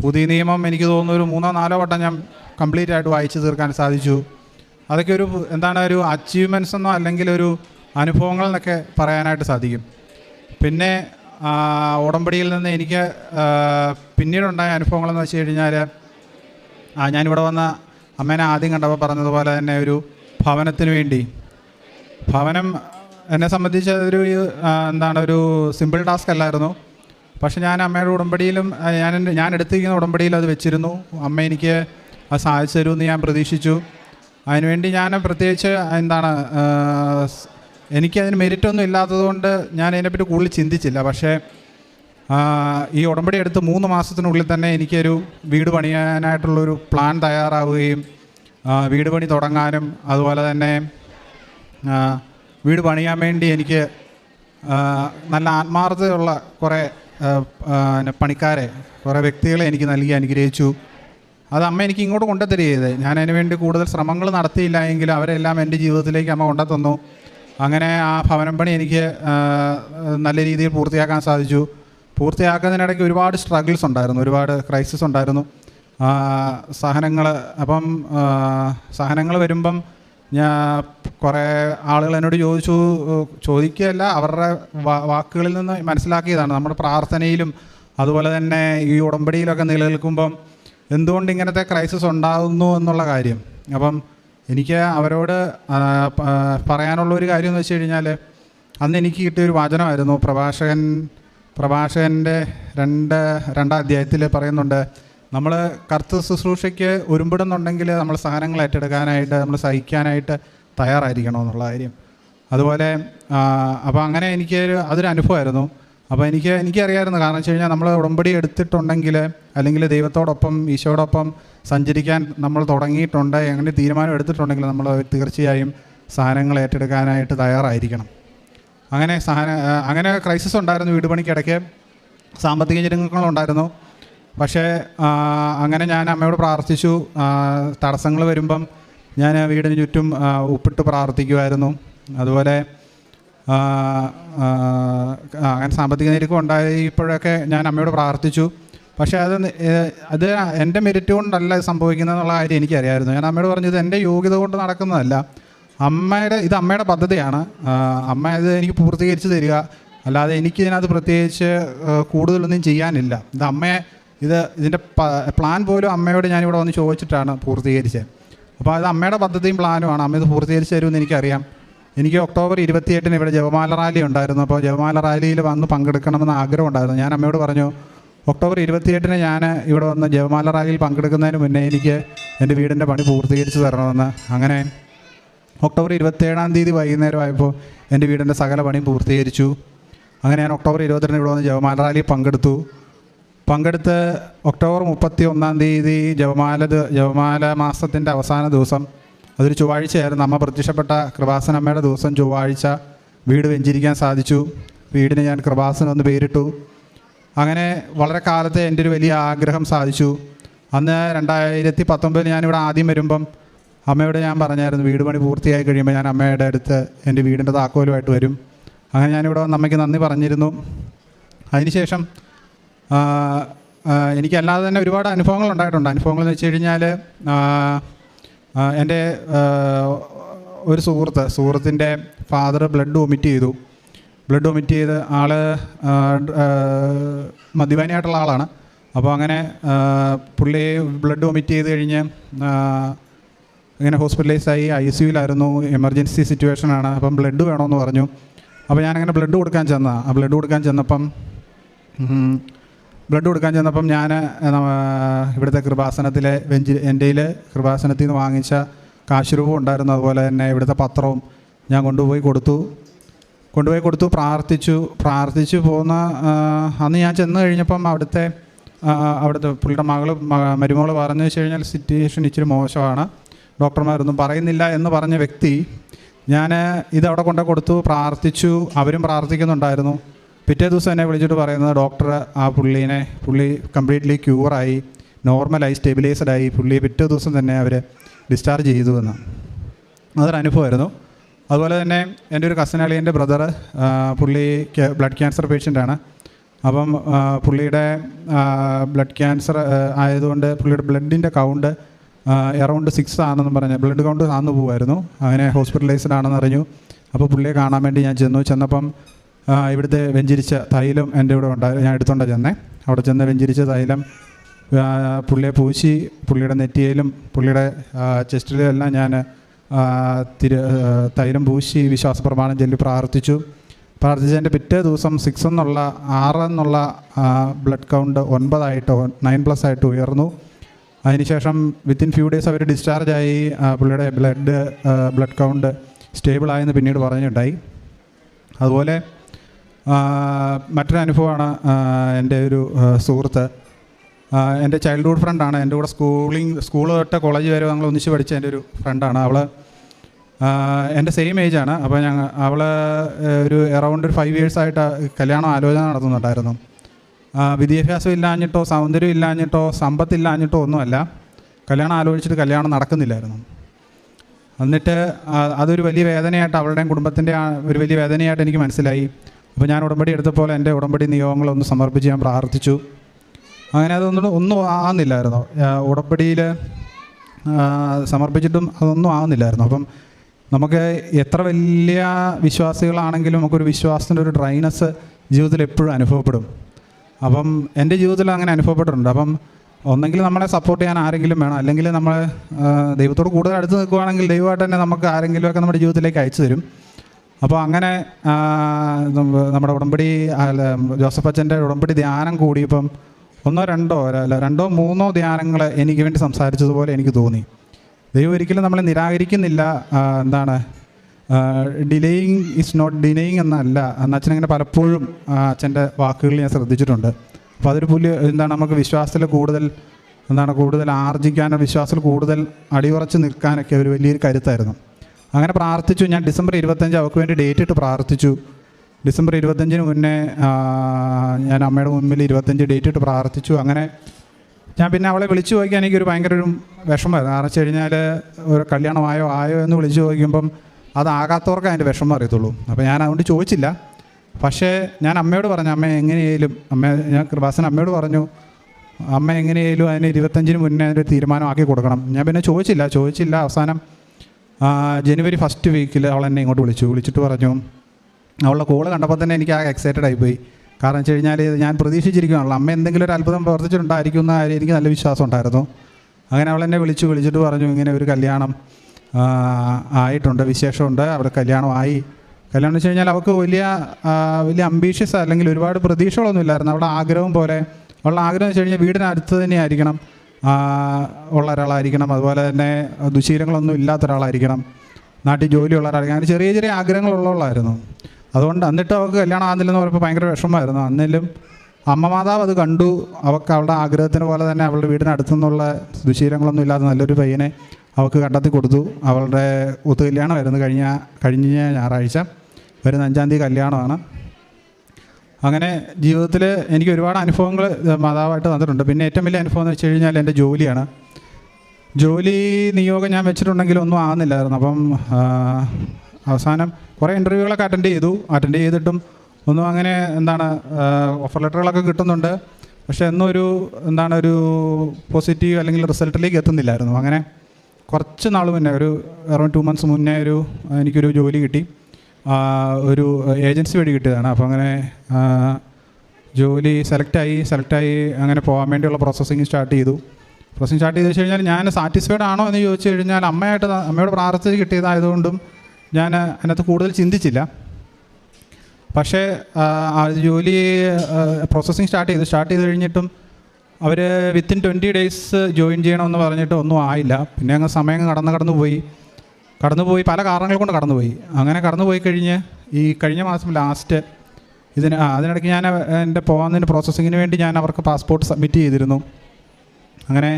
പുതിയ നിയമം എനിക്ക് തോന്നുന്നു ഒരു മൂന്നോ നാലോ വട്ടം ഞാൻ കംപ്ലീറ്റ് ആയിട്ട് വായിച്ചു തീർക്കാൻ സാധിച്ചു. അതൊക്കെ ഒരു എന്താണ് ഒരു അച്ചീവ്മെന്റ്സ് എന്നോ അല്ലെങ്കിൽ ഒരു അനുഭവങ്ങൾ എന്നൊക്കെ പറയാനായിട്ട് സാധിക്കും. പിന്നെ ഉടമ്പടിയിൽ നിന്ന് എനിക്ക് പിന്നീടുണ്ടായ അനുഭവങ്ങളെന്ന് വെച്ച് കഴിഞ്ഞാൽ ഞാനിവിടെ വന്ന അമ്മേനെ ആദ്യം കണ്ടപ്പോൾ പറഞ്ഞതുപോലെ തന്നെ ഒരു ഭവനത്തിന് വേണ്ടി. ഭവനം എന്നെ സംബന്ധിച്ച് ഒരു എന്താണ് ഒരു സിമ്പിൾ ടാസ്ക് അല്ലായിരുന്നു. പക്ഷെ ഞാൻ അമ്മയുടെ ഉടമ്പടിയിലും ഞാൻ ഞാൻ എടുത്തിരിക്കുന്ന ഉടമ്പടിയിൽ അത് വെച്ചിരുന്നു. അമ്മ എനിക്ക് അത് സാധിച്ചു തരുമെന്ന് ഞാൻ പ്രതീക്ഷിച്ചു. അതിനുവേണ്ടി ഞാൻ പ്രത്യേകിച്ച് എന്താണ് ആ, അതിന് മെരിറ്റ് ഒന്നും ഇല്ലാത്തതുകൊണ്ട് ഞാൻ അതിനെപ്പറ്റി കൂടുതൽ ചിന്തിച്ചില്ല. പക്ഷേ ഈ ഉടമ്പടി എടുത്ത് മൂന്ന് മാസത്തിനുള്ളിൽ തന്നെ എനിക്കൊരു വീട് പണിയാനായിട്ടുള്ളൊരു പ്ലാൻ തയ്യാറാവുകയും വീട് പണി തുടങ്ങാനും അതുപോലെ തന്നെ വീട് പണിയാൻ വേണ്ടി എനിക്ക് നല്ല ആത്മാർത്ഥതയുള്ള കുറേ പണിക്കാരെ കുറേ വ്യക്തികളെ എനിക്ക് നൽകി അനുഗ്രഹിച്ചു. അത് അമ്മ എനിക്ക് ഇങ്ങോട്ട് കൊണ്ടുത്തരിക ചെയ്തത് ഞാൻ അതിന് വേണ്ടി കൂടുതൽ ശ്രമങ്ങൾ നടത്തിയില്ല എങ്കിലും അവരെല്ലാം എന്റെ ജീവിതത്തിലേക്ക് അമ്മ കൊണ്ടുത്തന്നു അങ്ങനെ ആ ഭവനം പണി എനിക്ക് നല്ല രീതിയിൽ പൂർത്തിയാക്കാൻ സാധിച്ചു. പൂർത്തിയാക്കുന്നതിനിടയ്ക്ക് ഒരുപാട് സ്ട്രഗിൾസ് ഉണ്ടായിരുന്നു ഒരുപാട് ക്രൈസിസ് ഉണ്ടായിരുന്നു. സഹനങ്ങൾ അപ്പം സഹനങ്ങൾ വരുമ്പം ഞാൻ കുറേ ആളുകൾ എന്നോട് ചോദിച്ചു ചോദിക്കുകയല്ല അവരുടെ വാക്കുകളിൽ നിന്ന് മനസ്സിലാക്കിയതാണ്. നമ്മുടെ പ്രാർത്ഥനയിലും അതുപോലെ തന്നെ ഈ ഉടമ്പടിയിലൊക്കെ നിലനിൽക്കുമ്പം എന്തുകൊണ്ട് ഇങ്ങനത്തെ ക്രൈസിസ് ഉണ്ടാകുന്നു എന്നുള്ള കാര്യം. അപ്പം എനിക്ക് അവരോട് പറയാനുള്ള ഒരു കാര്യം എന്ന് വെച്ച് കഴിഞ്ഞാൽ അന്ന് എനിക്ക് കിട്ടിയ ഒരു വചനമായിരുന്നു. പ്രഭാഷകൻ പ്രഭാഷകന്റെ രണ്ട് രണ്ടാം അധ്യായത്തിൽ പറയുന്നുണ്ട് നമ്മൾ കർത്തൃ ശുശ്രൂഷയ്ക്ക് ഒരുമ്പിടുന്നുണ്ടെങ്കിൽ നമ്മൾ സഹനങ്ങൾ ഏറ്റെടുക്കാനായിട്ട് നമ്മൾ സഹിക്കാനായിട്ട് തയ്യാറായിരിക്കണമെന്നുള്ള കാര്യം. അതുപോലെ അപ്പോൾ അങ്ങനെ എനിക്ക് അതൊരു അനുഭവമായിരുന്നു. അപ്പോൾ എനിക്ക് എനിക്കറിയാമായിരുന്നു കാരണം വെച്ച് കഴിഞ്ഞാൽ നമ്മൾ ഉടമ്പടി എടുത്തിട്ടുണ്ടെങ്കിൽ അല്ലെങ്കിൽ ദൈവത്തോടൊപ്പം ഈശോടൊപ്പം സഞ്ചരിക്കാൻ നമ്മൾ തുടങ്ങിയിട്ടുണ്ട് അങ്ങനെ തീരുമാനം എടുത്തിട്ടുണ്ടെങ്കിൽ നമ്മൾ തീർച്ചയായും സാധനങ്ങൾ ഏറ്റെടുക്കാനായിട്ട് തയ്യാറായിരിക്കണം. അങ്ങനെ സാധന അങ്ങനെ ക്രൈസിസ് ഉണ്ടായിരുന്നു വീട് പണിക്കിടയ്ക്ക് സാമ്പത്തിക ഞെരുക്കങ്ങളുണ്ടായിരുന്നു പക്ഷേ അങ്ങനെ ഞാൻ അമ്മയോട് പ്രാർത്ഥിച്ചു. തടസ്സങ്ങൾ വരുമ്പം ഞാൻ വീടിന് ചുറ്റും ഉപ്പിട്ട് പ്രാർത്ഥിക്കുമായിരുന്നു അതുപോലെ അങ്ങനെ സാമ്പത്തിക ഞെരുക്കം ഉണ്ടായപ്പോഴൊക്കെ ഞാൻ അമ്മയോട് പ്രാർത്ഥിച്ചു. പക്ഷേ അത് അത് എന്റെ മെരിറ്റ് കൊണ്ടല്ല സംഭവിക്കുന്നതെന്നുള്ള കാര്യം എനിക്കറിയായിരുന്നു. ഞാൻ അമ്മയോട് പറഞ്ഞത് എന്റെ യോഗ്യത കൊണ്ട് നടക്കുന്നതല്ല. അമ്മയുടെ ഇത് അമ്മയുടെ പദ്ധതിയാണ്. അമ്മ ഇത് എനിക്ക് പൂർത്തീകരിച്ച് തരിക. അല്ലാതെ എനിക്ക് ഇതിനകത്ത് പ്രത്യേകിച്ച് കൂടുതലൊന്നും ചെയ്യാനില്ല. ഇത് അമ്മയെ ഇത് ഇതിന്റെ പ്ലാൻ പോലും അമ്മയോട് ഞാനിവിടെ വന്ന് ചോദിച്ചിട്ടാണ് പൂർത്തീകരിച്ചത്. അപ്പോൾ അത് അമ്മയുടെ പദ്ധതിയും പ്ലാനുമാണ് അമ്മ ഇത് പൂർത്തീകരിച്ച് തരുമെന്ന് എനിക്കറിയാം. എനിക്ക് ഒക്ടോബർ ഇരുപത്തിയെട്ടിന് ഇവിടെ ജപമാല റാലി ഉണ്ടായിരുന്നു. അപ്പോൾ ജപമാല റാലിയിൽ വന്ന് പങ്കെടുക്കണമെന്ന് ആഗ്രഹം ഉണ്ടായിരുന്നു ഞാൻ അമ്മയോട് പറഞ്ഞു ഒക്ടോബർ ഇരുപത്തിയെട്ടിന് ഞാൻ ഇവിടെ വന്ന് ജപമാല റാലിയിൽ പങ്കെടുക്കുന്നതിന് മുന്നേ എനിക്ക് എന്റെ വീടിന്റെ പണി പൂർത്തീകരിച്ച് തരണമെന്ന്. അങ്ങനെ ഒക്ടോബർ ഇരുപത്തേഴാം തീയതി വൈകുന്നേരമായപ്പോൾ എന്റെ വീടിന്റെ സകല പണി പൂർത്തീകരിച്ചു. അങ്ങനെ ഞാൻ ഒക്ടോബർ ഇരുപത്തിരണ്ട് ഇവിടെ വന്ന് ജപമാല റാലി പങ്കെടുത്തു. പങ്കെടുത്ത് ഒക്ടോബർ മുപ്പത്തി ഒന്നാം തീയതി ജപമാല ജപമാല മാസത്തിന്റെ അവസാന ദിവസം അതൊരു ചൊവ്വാഴ്ചയായിരുന്നു. അമ്മ പ്രത്യക്ഷപ്പെട്ട കൃപാസനമ്മയുടെ ദിവസം ചൊവ്വാഴ്ച വീട് വെഞ്ചിരിക്കാൻ സാധിച്ചു. വീടിന് ഞാൻ കൃപാസനം എന്ന് പേരിട്ടു. അങ്ങനെ വളരെ കാലത്തെ എന്റെ ഒരു വലിയ ആഗ്രഹം സാധിച്ചു. അന്ന് രണ്ടായിരത്തി പത്തൊമ്പതിൽ ഞാനിവിടെ ആദ്യം വരുമ്പം അമ്മയോട് ഞാൻ പറഞ്ഞായിരുന്നു വീട് പണി പൂർത്തിയായി കഴിയുമ്പോൾ ഞാൻ അമ്മയുടെ അടുത്ത് എന്റെ വീടിന്റെ താക്കോലുമായിട്ട് വരും. അങ്ങനെ ഞാനിവിടെ വന്ന് അമ്മയ്ക്ക് നന്ദി പറഞ്ഞിരുന്നു. അതിനുശേഷം എനിക്കല്ലാതെ തന്നെ ഒരുപാട് അനുഭവങ്ങൾ ഉണ്ടായിട്ടുണ്ട്. അനുഭവങ്ങൾ എന്ന് വെച്ച് കഴിഞ്ഞാൽ എന്റെ ഒരു സുഹൃത്ത് സുഹൃത്തിന്റെ ഫാദർ ബ്ലഡ് വൊമിറ്റ് ചെയ്തു. ബ്ലഡ് വൊമിറ്റ് ചെയ്ത് ആൾ ആ, ആ, മദ്യപാനിയായിട്ടുള്ള ആളാണ്. അപ്പോൾ അങ്ങനെ പുള്ളി ബ്ലഡ് വൊമിറ്റ് ചെയ്ത് കഴിഞ്ഞ് ഇങ്ങനെ ഹോസ്പിറ്റലൈസ് ആയി ഐ സി യുവിലായിരുന്നു എമർജൻസി സിറ്റുവേഷനാണ് അപ്പം ബ്ലഡ് വേണമെന്ന് പറഞ്ഞു. അപ്പോൾ ഞാനങ്ങനെ ബ്ലഡ് കൊടുക്കാൻ ചെന്നതാണ് ആ ബ്ലഡ് കൊടുക്കാൻ ചെന്നപ്പം ബ്ലഡ് കൊടുക്കാൻ ചെന്നപ്പം ഞാൻ ഇവിടുത്തെ കൃപാസനത്തിലെ വെഞ്ചി എന്റെ കൃപാസനത്തിൽ നിന്ന് വാങ്ങിച്ച കാശുരൂപം ഉണ്ടായിരുന്നു. അതുപോലെ തന്നെ ഇവിടുത്തെ പത്രവും ഞാൻ കൊണ്ടുപോയി കൊടുത്തു. കൊണ്ടുപോയി കൊടുത്തു പ്രാർത്ഥിച്ചു. പ്രാർത്ഥിച്ചു പോകുന്ന അന്ന് ഞാൻ ചെന്ന് കഴിഞ്ഞപ്പം അവിടുത്തെ അവിടുത്തെ പുള്ളിയുടെ മകൾ മരുമകൾ പറഞ്ഞു വെച്ച് കഴിഞ്ഞാൽ സിറ്റുവേഷൻ ഇച്ചിരി മോശമാണ്. ഡോക്ടർമാരൊന്നും പറയുന്നില്ല എന്ന് പറഞ്ഞ വ്യക്തി ഞാൻ ഇത് അവിടെ കൊണ്ട് കൊടുത്തു പ്രാർത്ഥിച്ചു. അവരും പ്രാർത്ഥിക്കുന്നുണ്ടായിരുന്നു. പിറ്റേ ദിവസം എന്നെ വിളിച്ചിട്ട് പറയുന്നത് ഡോക്ടർ ആ പുള്ളീനെ പുള്ളി കംപ്ലീറ്റ്ലി ക്യൂറായി നോർമലായി സ്റ്റെബിലൈസ്ഡായി പുള്ളിയെ പിറ്റേ ദിവസം തന്നെ അവർ ഡിസ്ചാർജ് ചെയ്തു എന്ന്. അതൊരു അനുഭവമായിരുന്നു. അതുപോലെ തന്നെ എന്റെ ഒരു കസിൻ അളിയന്റെ ബ്രദർ പുള്ളി ബ്ലഡ് ക്യാൻസർ പേഷ്യന്റാണ് അപ്പം പുള്ളിയുടെ ബ്ലഡ് ക്യാൻസർ ആയതുകൊണ്ട് പുള്ളിയുടെ ബ്ലഡിന്റെ കൗണ്ട് എറൗണ്ട് സിക്സ് ആണെന്ന് പറഞ്ഞ് ബ്ലഡ് കൗണ്ട് ആന്ന് പോകുമായിരുന്നു അങ്ങനെ ഹോസ്പിറ്റലൈസ്ഡ് ആണെന്ന് അറിഞ്ഞു. അപ്പോൾ പുള്ളിയെ കാണാൻ വേണ്ടി ഞാൻ ചെന്നു. ചെന്നപ്പം ഇവിടുത്തെ വെഞ്ചിരിച്ച തൈലം എന്റെ ഇവിടെ ഉണ്ടായി ഞാൻ എടുത്തോണ്ടാണ് ചെന്നേ. അവിടെ ചെന്ന് വെഞ്ചിരിച്ച തൈലം പുള്ളിയെ പൂശി പുള്ളിയുടെ നെറ്റിയിലും പുള്ളിയുടെ ചെസ്റ്റിലും എല്ലാം ഞാൻ തിരു തൈലം പൂശി വിശ്വാസ പ്രമാണം ചൊല്ലി പ്രാർത്ഥിച്ചു. പ്രാർത്ഥിച്ചതിന്റെ പിറ്റേ ദിവസം സിക്സ് എന്നുള്ള ആറ് എന്നുള്ള ബ്ലഡ് കൗണ്ട് ഒൻപതായിട്ട് നയൻ പ്ലസ് ആയിട്ട് ഉയർന്നു. അതിനുശേഷം വിത്തിൻ ഫ്യൂ ഡേയ്സ് അവർ ഡിസ്ചാർജായി ആയി. പുള്ളിയുടെ ബ്ലഡ് ബ്ലഡ് കൗണ്ട് സ്റ്റേബിളായെന്ന് പിന്നീട് പറഞ്ഞിട്ടുണ്ടായി. അതുപോലെ ആ, മറ്റൊരു അനുഭവമാണ് ആ, എന്റെ ഒരു സുഹൃത്ത്. എന്റെ ചൈൽഡ്ഹുഡ് ഫ്രണ്ടാണ് എന്റെ കൂടെ സ്കൂളിങ് സ്കൂൾ തൊട്ട് കോളേജ് വരെ ഞങ്ങൾ ഒന്നിച്ച് പഠിച്ച എന്റെ ഒരു ഫ്രണ്ടാണ് അവൾ എന്റെ സെയിം ഏജാണ് അപ്പോൾ ഞങ്ങൾ അവൾ ഒരു അറൗണ്ട് ഒരു ഫൈവ് ഇയേഴ്സായിട്ട് കല്യാണം ആലോചന നടത്തുന്നുണ്ടായിരുന്നു. വിദ്യാഭ്യാസം ഇല്ലാഞ്ഞിട്ടോ സൗന്ദര്യം ഇല്ലാഞ്ഞിട്ടോ സമ്പത്തില്ലാഞ്ഞിട്ടോ ഒന്നുമല്ല. കല്യാണം ആലോചിച്ചിട്ട് കല്യാണം നടക്കുന്നില്ലായിരുന്നു. എന്നിട്ട് അതൊരു വലിയ വേദനയായിട്ട് അവളുടെയും കുടുംബത്തിന്റെ ഒരു വലിയ വേദനയായിട്ട് എനിക്ക് മനസ്സിലായി. അപ്പോൾ ഞാൻ ഉടമ്പടി എടുത്തപ്പോൾ എന്റെ ഉടമ്പടി നിയോഗങ്ങളൊന്ന് സമർപ്പിച്ച് ഞാൻ പ്രാർത്ഥിച്ചു. അങ്ങനെ അതൊന്നും ഒന്നും ആകുന്നില്ലായിരുന്നു ഉടമ്പടിയിൽ സമർപ്പിച്ചിട്ടും അതൊന്നും ആകുന്നില്ലായിരുന്നു അപ്പം നമുക്ക് എത്ര വലിയ വിശ്വാസികളാണെങ്കിലും നമുക്കൊരു വിശ്വാസത്തിന്റെ ഒരു ഡ്രൈനസ് ജീവിതത്തിൽ എപ്പോഴും അനുഭവപ്പെടും. അപ്പം എന്റെ ജീവിതത്തിൽ അങ്ങനെ അനുഭവപ്പെട്ടിട്ടുണ്ട്. അപ്പം ഒന്നെങ്കിൽ നമ്മളെ സപ്പോർട്ട് ചെയ്യാൻ ആരെങ്കിലും വേണം. അല്ലെങ്കിൽ നമ്മൾ ദൈവത്തോട് കൂടുതൽ അടുത്ത് നിൽക്കുകയാണെങ്കിൽ ദൈവമായിട്ട് തന്നെ നമുക്ക് ആരെങ്കിലുമൊക്കെ നമ്മുടെ ജീവിതത്തിലേക്ക് അയച്ചു തരും. അപ്പോൾ അങ്ങനെ നമ്മുടെ ഉടമ്പടി ജോസഫ് അച്ഛന്റെ ഉടമ്പടി ധ്യാനം കൂടിയപ്പം ഒന്നോ രണ്ടോ അല്ല രണ്ടോ മൂന്നോ ധ്യാനങ്ങൾ എനിക്ക് വേണ്ടി സംസാരിച്ചതുപോലെ എനിക്ക് തോന്നി. ദൈവം ഒരിക്കലും നമ്മളെ നിരാകരിക്കുന്നില്ല എന്താണ് ഡിലേയിങ് ഇസ് നോട്ട് ഡിനേയിങ് എന്നല്ല. എന്ന അച്ഛനങ്ങനെ പലപ്പോഴും അച്ഛന്റെ വാക്കുകളിൽ ഞാൻ ശ്രദ്ധിച്ചിട്ടുണ്ട്. അപ്പോൾ അതൊരു പുല്ല് എന്താണ് നമുക്ക് വിശ്വാസത്തിൽ കൂടുതൽ എന്താണ് കൂടുതൽ ആർജിക്കാനോ വിശ്വാസത്തിൽ കൂടുതൽ അടിയുറച്ച് നിൽക്കാനൊക്കെ ഒരു വലിയൊരു കരുത്തായിരുന്നു. അങ്ങനെ പ്രാർത്ഥിച്ചു. ഞാൻ ഡിസംബർ ഇരുപത്തഞ്ച് അവൾക്ക് വേണ്ടി ഡേറ്റ് ഇട്ട് പ്രാർത്ഥിച്ചു. ഡിസംബർ ഇരുപത്തഞ്ചിന് മുന്നേ ഞാൻ അമ്മയുടെ മുമ്പിൽ ഇരുപത്തഞ്ച് ഡേറ്റ് ഇട്ട് പ്രാർത്ഥിച്ചു. അങ്ങനെ ഞാൻ പിന്നെ അവളെ വിളിച്ചു ചോദിക്കാൻ എനിക്കൊരു ഭയങ്കര ഒരു വിഷമമായിരുന്നു കാരണം വെച്ച് കഴിഞ്ഞാൽ ഒരു കല്യാണമായോ ആയോ എന്ന് വിളിച്ചു ചോദിക്കുമ്പം അതാകാത്തവർക്ക് അതിന്റെ വിഷമം അറിയത്തുള്ളൂ. അപ്പോൾ ഞാൻ അതുകൊണ്ട് ചോദിച്ചില്ല. പക്ഷേ ഞാൻ അമ്മയോട് പറഞ്ഞു അമ്മ എങ്ങനെയായാലും അമ്മ ഞാൻ കൃപാസൻ അമ്മയോട് പറഞ്ഞു അമ്മ എങ്ങനെയായാലും അതിന് ഇരുപത്തഞ്ചിന് മുന്നേ അതിന്റെ തീരുമാനമാക്കി കൊടുക്കണം. ഞാൻ പിന്നെ ചോദിച്ചില്ല. ചോദിച്ചില്ല. അവസാനം ജനുവരി ഫസ്റ്റ് വീക്കിൽ അവൾ എന്നെ ഇങ്ങോട്ട് വിളിച്ചു. വിളിച്ചിട്ട് പറഞ്ഞു അവളുടെ കോൾ കണ്ടപ്പോൾ തന്നെ എനിക്ക് ആ എക്സൈറ്റഡ് ആയിപ്പോയി കാരണം വെച്ച് കഴിഞ്ഞാൽ ഞാൻ പ്രതീക്ഷിച്ചിരിക്കുകയാണല്ലോ അമ്മ എന്തെങ്കിലും ഒരു അത്ഭുതം പ്രവർത്തിച്ചിട്ടുണ്ടായിരിക്കും എന്ന കാര്യം എനിക്ക് നല്ല വിശ്വാസം ഉണ്ടായിരുന്നു. അങ്ങനെ അവൾ എന്നെ വിളിച്ചു വിളിച്ചിട്ട് പറഞ്ഞു ഇങ്ങനെ ഒരു കല്യാണം ആയിട്ടുണ്ട് വിശേഷമുണ്ട് അവിടെ കല്യാണമായി. കല്യാണം വെച്ച് കഴിഞ്ഞാൽ അവൾക്ക് വലിയ വലിയ അംബീഷ്യസ് അല്ലെങ്കിൽ ഒരുപാട് പ്രതീക്ഷകളൊന്നും ഇല്ലായിരുന്നു. അവളുടെ ആഗ്രഹം പോലെ അവളുടെ ആഗ്രഹം വെച്ച് കഴിഞ്ഞാൽ വീടിനടുത്ത് തന്നെ ആയിരിക്കണം. ഉള്ള ഒരാളായിരിക്കണം. അതുപോലെ തന്നെ ദുശീലങ്ങളൊന്നും ഇല്ലാത്ത ഒരാളായിരിക്കണം. നാട്ടിൽ ജോലിയുള്ള ഒരാളായിരിക്കണം. അങ്ങനെ ചെറിയ ചെറിയ ആഗ്രഹങ്ങളുള്ളവളായിരുന്നു. അതുകൊണ്ട് എന്നിട്ട് അവൾക്ക് കല്യാണം ആകുന്നില്ലെന്ന് പറയുമ്പോൾ ഭയങ്കര വിഷമമായിരുന്നു. അന്നേലും അമ്മ മാതാവ് അത് കണ്ടു. അവൾക്ക് അവളുടെ ആഗ്രഹത്തിന് പോലെ തന്നെ അവളുടെ വീടിനടുത്തു നിന്നുള്ള ദുശീലങ്ങളൊന്നും ഇല്ലാത്ത നല്ലൊരു പയ്യനെ അവൾക്ക് കണ്ടെത്തി കൊടുത്തു. അവളുടെ ഒത്തുകല്യാണമായിരുന്നു കഴിഞ്ഞ കഴിഞ്ഞ ഞായറാഴ്ച. വരുന്ന അഞ്ചാം തീയതി കല്യാണമാണ്. അങ്ങനെ ജീവിതത്തിൽ എനിക്ക് ഒരുപാട് അനുഭവങ്ങൾ മാതാവായിട്ട് തന്നിട്ടുണ്ട് പിന്നെ ഏറ്റവും വലിയ അനുഭവം എന്ന് വെച്ച് കഴിഞ്ഞാൽ എന്റെ ജോലിയാണ്. ജോലി നിയോഗം ഞാൻ വെച്ചിട്ടുണ്ടെങ്കിൽ ഒന്നും ആകുന്നില്ലായിരുന്നു അപ്പം അവസാനം കുറേ ഇന്റർവ്യൂകളൊക്കെ അറ്റൻഡ് ചെയ്തു. അറ്റൻഡ് ചെയ്തിട്ടും ഒന്നും അങ്ങനെ എന്താണ് ഓഫർ ലെറ്ററുകളൊക്കെ കിട്ടുന്നുണ്ട്. പക്ഷേ എന്നും ഒരു എന്താണ് ഒരു പോസിറ്റീവ് അല്ലെങ്കിൽ റിസൾട്ടിലേക്ക് എത്തുന്നില്ലായിരുന്നു. അങ്ങനെ കുറച്ച് നാൾ മുന്നേ ഒരു അറൗണ്ട് ടു മന്ത്സ് മുന്നേ ഒരു എനിക്കൊരു ജോലി കിട്ടി. ഒരു ഏജൻസി വഴി കിട്ടിയതാണ്. അപ്പോൾ അങ്ങനെ ജോലി സെലക്റ്റായി സെലക്റ്റായി അങ്ങനെ പോകാൻ വേണ്ടിയുള്ള പ്രോസസ്സിങ് സ്റ്റാർട്ട് ചെയ്തു. പ്രോസസ്സിങ് സ്റ്റാർട്ട് ചെയ്ത് വെച്ച് കഴിഞ്ഞാൽ ഞാൻ സാറ്റിസ്ഫൈഡ് ആണോ എന്ന് ചോദിച്ചു കഴിഞ്ഞാൽ അമ്മയായിട്ട് അമ്മയോട് പ്രാർത്ഥിച്ച് കിട്ടിയതായതുകൊണ്ടും ഞാൻ അതിനകത്ത് കൂടുതൽ ചിന്തിച്ചില്ല. പക്ഷേ ജോലി പ്രോസസ്സിങ് സ്റ്റാർട്ട് ചെയ്തു സ്റ്റാർട്ട് ചെയ്ത് കഴിഞ്ഞിട്ടും അവർ വിത്തിൻ ട്വന്റി ഡേയ്സ് ജോയിൻ ചെയ്യണമെന്ന് പറഞ്ഞിട്ട് ഒന്നും ആയില്ല. പിന്നെ അങ്ങ് സമയം കടന്ന് കടന്നു പോയി. കടന്നുപോയി പല കാരണങ്ങൾ കൊണ്ട് കടന്നുപോയി. അങ്ങനെ കടന്നുപോയി കഴിഞ്ഞ് ഈ കഴിഞ്ഞ മാസം ലാസ്റ്റ് ഇതിന് അതിനിടയ്ക്ക് ഞാൻ എന്റെ പോകുന്നതിന്റെ പ്രോസസ്സിങ്ങിന് വേണ്ടി ഞാൻ അവർക്ക് പാസ്പോർട്ട് സബ്മിറ്റ് ചെയ്തിരുന്നു. അങ്ങനെ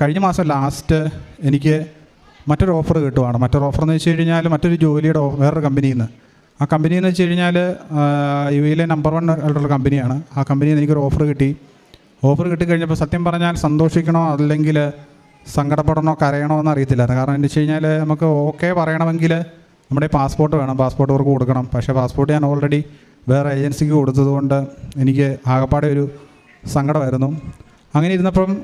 കഴിഞ്ഞ മാസം ലാസ്റ്റ് എനിക്ക് മറ്റൊരു ഓഫർ കിട്ടുവാണ്. മറ്റൊരു ഓഫർ എന്ന് വെച്ച് കഴിഞ്ഞാൽ മറ്റൊരു ജോലിയുടെ വേറൊരു കമ്പനിയിൽ നിന്ന് ആ കമ്പനി എന്ന് വെച്ച് കഴിഞ്ഞാൽ യു എയിലെ നമ്പർ വൺ ആയിട്ടുള്ള കമ്പനിയാണ്. ആ കമ്പനിയിൽ നിന്ന് എനിക്കൊരു ഓഫർ കിട്ടി. ഓഫർ കിട്ടിക്കഴിഞ്ഞപ്പോൾ സത്യം പറഞ്ഞാൽ സന്തോഷിക്കണോ അല്ലെങ്കിൽ സങ്കടപ്പെടണോ കരയണോ എന്ന് അറിയത്തില്ലായിരുന്നു കാരണം എന്ന് വെച്ച് കഴിഞ്ഞാൽ നമുക്ക് ഓക്കെ പറയണമെങ്കിൽ നമ്മുടെ പാസ്പോർട്ട് വേണം. പാസ്പോർട്ട് അവർക്ക് കൊടുക്കണം. പക്ഷേ പാസ്പോർട്ട് ഞാൻ ഓൾറെഡി വേറെ ഏജൻസിക്ക് കൊടുത്തതുകൊണ്ട് എനിക്ക് ആകപ്പാടെ ഒരു സങ്കടമായിരുന്നു. അങ്ങനെ ഇരുന്നപ്പം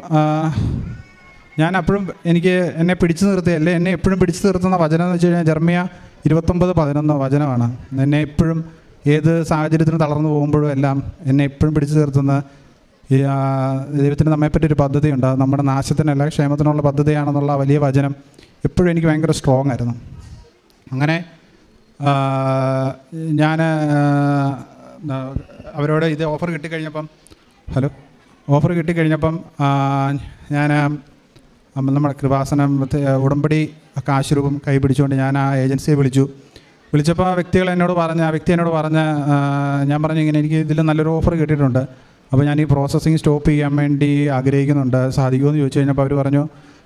ഞാൻ അപ്പോഴും എനിക്ക് എന്നെ പിടിച്ചു നിർത്തി അല്ലെ എന്നെ എപ്പോഴും പിടിച്ചു നിർത്തുന്ന വചനം എന്ന് വെച്ച് കഴിഞ്ഞാൽ ജർമ്മിയ ഇരുപത്തൊമ്പത് പതിനൊന്ന് വചനമാണ്. എന്നെ എപ്പോഴും ഏത് സാഹചര്യത്തിന് തളർന്നു പോകുമ്പോഴും എല്ലാം എന്നെ എപ്പോഴും പിടിച്ചു നിർത്തുന്ന ഈ, ദൈവത്തിന് നമ്മെപ്പറ്റി ഒരു പദ്ധതിയുണ്ട്. നമ്മുടെ നാശത്തിനല്ല ക്ഷേമത്തിനുള്ള പദ്ധതിയാണെന്നുള്ള വലിയ വചനം എപ്പോഴും എനിക്ക് ഭയങ്കര സ്ട്രോങ് ആയിരുന്നു. അങ്ങനെ ഞാൻ അവരോട് ഇത് ഓഫർ കിട്ടിക്കഴിഞ്ഞപ്പം ഹലോ ഓഫർ കിട്ടിക്കഴിഞ്ഞപ്പം ഞാൻ നമ്മുടെ കൃപാസനം ഉടമ്പടി കാശുരൂപം കൈ പിടിച്ചുകൊണ്ട് ഞാൻ ആ ഏജൻസിയെ വിളിച്ചു. വിളിച്ചപ്പോൾ ആ വ്യക്തികൾ എന്നോട് പറഞ്ഞ ആ വ്യക്തി എന്നോട് പറഞ്ഞ ഞാൻ പറഞ്ഞു ഇങ്ങനെ എനിക്ക് ഇതിൽ നല്ലൊരു ഓഫർ കിട്ടിയിട്ടുണ്ട്. അപ്പോൾ ഞാൻ ഈ പ്രോസസ്സിങ് സ്റ്റോപ്പ് ചെയ്യാൻ വേണ്ടി ആഗ്രഹിക്കുന്നുണ്ട്. സാധിക്കുമോ എന്ന് ചോദിച്ചു കഴിഞ്ഞപ്പോൾ അവർ പറഞ്ഞു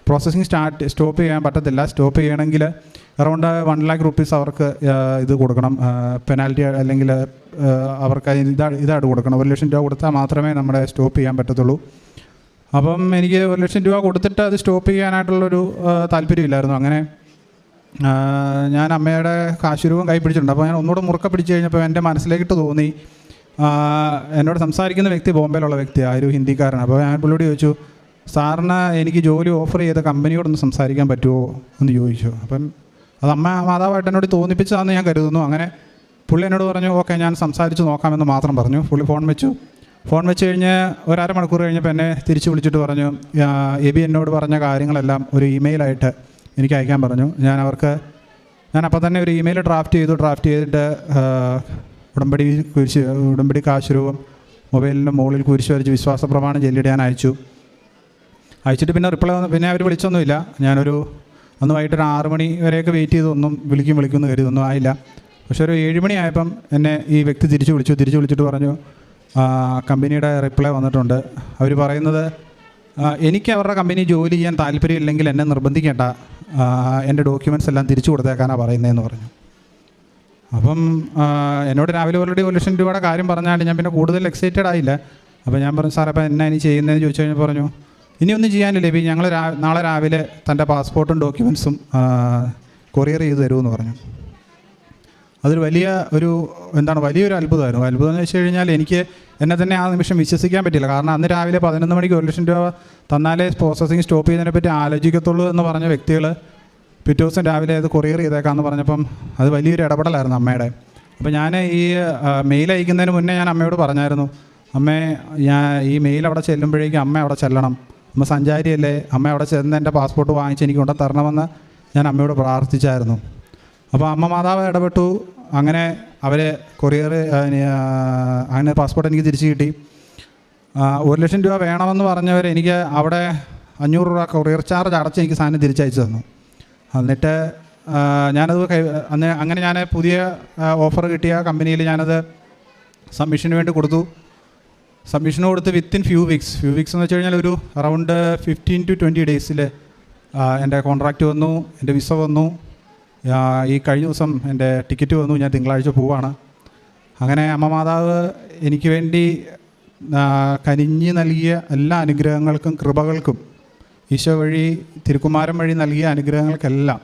പ്രോസസ്സിങ് സ്റ്റാർട്ട് സ്റ്റോപ്പ് ചെയ്യാൻ പറ്റത്തില്ല. സ്റ്റോപ്പ് ചെയ്യണമെങ്കിൽ അറൗണ്ട് വൺ ലാക്ക് റുപ്പീസ് അവർക്ക് ഇത് കൊടുക്കണം. പെനാൽറ്റി അല്ലെങ്കിൽ അവർക്ക് ഇതാണ് ഇതാ ഇതായിട്ട് കൊടുക്കണം. ഒരു ലക്ഷം രൂപ കൊടുത്താൽ മാത്രമേ നമ്മുടെ സ്റ്റോപ്പ് ചെയ്യാൻ പറ്റത്തുള്ളൂ. അപ്പം എനിക്ക് ഒരു ലക്ഷം രൂപ കൊടുത്തിട്ട് അത് സ്റ്റോപ്പ് ചെയ്യാനായിട്ടുള്ളൊരു താല്പര്യമില്ലായിരുന്നു. അങ്ങനെ ഞാൻ അമ്മയുടെ കാശുരൂപം കൈ പിടിച്ചിട്ടുണ്ട്. അപ്പോൾ ഞാൻ ഒന്നുകൂടെ മുറുക്ക പിടിച്ചു കഴിഞ്ഞപ്പോൾ എന്റെ മനസ്സിലേക്കിട്ട് തോന്നി എന്നോട് സംസാരിക്കുന്ന വ്യക്തി ബോംബെയിലുള്ള വ്യക്തിയാണ് ഒരു ഹിന്ദിക്കാരനാണ് അപ്പോൾ ഞാൻ പുള്ളിയോട് ചോദിച്ചു സാറിന് എനിക്ക് ജോലി ഓഫർ ചെയ്ത കമ്പനിയോടൊന്ന് സംസാരിക്കാൻ പറ്റുമോ? എന്ന് ചോദിച്ചു. അപ്പം അത് അമ്മ മാതാവായിട്ട് എന്നോട് തോന്നിപ്പിച്ചതാണെന്ന് ഞാൻ കരുതുന്നു. അങ്ങനെ പുള്ളി എന്നോട് പറഞ്ഞു ഓക്കെ ഞാൻ സംസാരിച്ച് നോക്കാമെന്ന് മാത്രം പറഞ്ഞു. പുള്ളി ഫോൺ വെച്ചു. ഫോൺ വെച്ച് കഴിഞ്ഞ് ഒരു അരമണിക്കൂർ കഴിഞ്ഞപ്പോൾ എന്നെ തിരിച്ച് വിളിച്ചിട്ട് പറഞ്ഞു എബി എന്നോട് പറഞ്ഞ കാര്യങ്ങളെല്ലാം ഒരു ഇമെയിലായിട്ട് എനിക്ക് അയക്കാൻ പറഞ്ഞു. ഞാൻ അവർക്ക് ഞാൻ അപ്പോൾ തന്നെ ഒരു ഇമെയിൽ ഡ്രാഫ്റ്റ് ചെയ്തു. ഡ്രാഫ്റ്റ് ചെയ്തിട്ട് ഉടമ്പടി കുരിശ് ഉടമ്പടി കാശുരൂപം മൊബൈലിന്റെ മുകളിൽ കുരിശ് വരച്ച് വിശ്വാസ പ്രമാണം ചെല്ലിടാൻ അയച്ചു. അയച്ചിട്ട് പിന്നെ റിപ്ലൈ വന്നു പിന്നെ അവർ വിളിച്ചൊന്നുമില്ല. ഞാനൊരു അന്ന് വൈകിട്ട് ഒരു ആറ് മണി വരെയൊക്കെ വെയിറ്റ് ചെയ്തൊന്നും വിളിക്കും വിളിക്കുമെന്ന് കരുതി ആയില്ല. പക്ഷേ ഒരു ഏഴ് മണി ആയപ്പം എന്നെ ഈ വ്യക്തി തിരിച്ചു വിളിച്ചു. തിരിച്ചു വിളിച്ചിട്ട് പറഞ്ഞു "ആ, കമ്പനിയുടെ റിപ്ലൈ വന്നിട്ടുണ്ട്. അവർ പറയുന്നത് എനിക്ക് അവരുടെ കമ്പനി ജോലി ചെയ്യാൻ താല്പര്യമില്ലെങ്കിൽ എന്നെ നിർബന്ധിക്കേണ്ട. എന്റെ ഡോക്യുമെന്റ്സ് എല്ലാം തിരിച്ചു കൊടുത്തേക്കാനാണ് പറയുന്നതെന്ന് പറഞ്ഞു. അപ്പം എന്നോട് രാവിലെ ഓൾറെഡി ഒരു ലക്ഷം രൂപയുടെ കാര്യം പറഞ്ഞാൽ ഞാൻ പിന്നെ കൂടുതൽ എക്സൈറ്റഡ് ആയില്ല. അപ്പോൾ ഞാൻ പറഞ്ഞു സാർ അപ്പോൾ എന്നാ ഇനി ചെയ്യുന്നതെന്ന് ചോദിച്ചു കഴിഞ്ഞാൽ പറഞ്ഞു ഇനിയൊന്നും ചെയ്യാനില്ല ഇപ്പം ഞങ്ങൾ നാളെ രാവിലെ തന്റെ പാസ്പോർട്ടും ഡോക്യുമെൻസും കൊറിയർ ചെയ്ത് തരുമെന്ന് പറഞ്ഞു. അതൊരു വലിയ ഒരു എന്താണ് വലിയൊരു അത്ഭുതമായിരുന്നു. അത്ഭുതം എന്ന് വെച്ച് കഴിഞ്ഞാൽ എനിക്ക് എന്നെ തന്നെ ആ നിമിഷം വിശ്വസിക്കാൻ പറ്റില്ല. കാരണം അന്ന് രാവിലെ പതിനൊന്ന് മണിക്ക് ഒരു ലക്ഷം രൂപ തന്നാലേ പ്രോസസ്സിങ് സ്റ്റോപ്പ് ചെയ്യുന്നതിനെ പറ്റി ആലോചിക്കത്തുള്ളൂ എന്ന് പറഞ്ഞ വ്യക്തികൾ പിറ്റേ ദിവസം രാവിലെ അത് കൊറിയർ ചെയ്തേക്കാന്ന് പറഞ്ഞപ്പം അത് വലിയൊരു ഇടപെടലായിരുന്നു അമ്മയുടെ. അപ്പോൾ ഞാൻ ഈ മെയിൽ അയക്കുന്നതിന് മുന്നേ ഞാൻ അമ്മയോട് പറഞ്ഞായിരുന്നു അമ്മേ ഞാൻ ഈ മെയിൽ അവിടെ ചെല്ലുമ്പോഴേക്കും അമ്മ അവിടെ ചെല്ലണം. അമ്മ സഞ്ചാരിയല്ലേ അമ്മ അവിടെ ചെന്ന് എന്റെ പാസ്പോർട്ട് വാങ്ങിച്ച് എനിക്ക് കൊണ്ടു തരണമെന്ന് ഞാൻ അമ്മയോട് പ്രാർത്ഥിച്ചായിരുന്നു. അപ്പോൾ അമ്മ മാതാവ് ഇടപെട്ടു. അങ്ങനെ അവർ കൊറിയർ അങ്ങനെ പാസ്പോർട്ട് എനിക്ക് തിരിച്ചു കിട്ടി. ഒരു ലക്ഷം രൂപ വേണമെന്ന് പറഞ്ഞവർ എനിക്ക് അവിടെ അഞ്ഞൂറ് രൂപ കൊറിയർ ചാർജ് അടച്ച് എനിക്ക് സാധനം തിരിച്ചയച്ചു തന്നു. എന്നിട്ട് ഞാനത് കൈ അന്ന് അങ്ങനെ ഞാൻ പുതിയ ഓഫർ കിട്ടിയ കമ്പനിയിൽ ഞാനത് സബ്മിഷന് വേണ്ടി കൊടുത്തു. സബ്മിഷൻ കൊടുത്ത് within few weeks few weeks എന്ന് വെച്ച് കഴിഞ്ഞാൽ ഒരു അറൗണ്ട് ഫിഫ്റ്റീൻ ടു ട്വന്റി ഡേയ്സിൽ എന്റെ കോൺട്രാക്റ്റ് വന്നു എന്റെ വിസ വന്നു. ഈ കഴിഞ്ഞ ദിവസം എന്റെ ടിക്കറ്റ് വന്നു ഞാൻ തിങ്കളാഴ്ച പോവാണ്. അങ്ങനെ അമ്മ മാതാവ് എനിക്ക് വേണ്ടി കനിഞ്ഞ് നൽകിയ എല്ലാ അനുഗ്രഹങ്ങൾക്കും കൃപകൾക്കും ഈശോ വഴി തിരുക്കുമാരൻ വഴി നൽകിയ അനുഗ്രഹങ്ങൾക്കെല്ലാം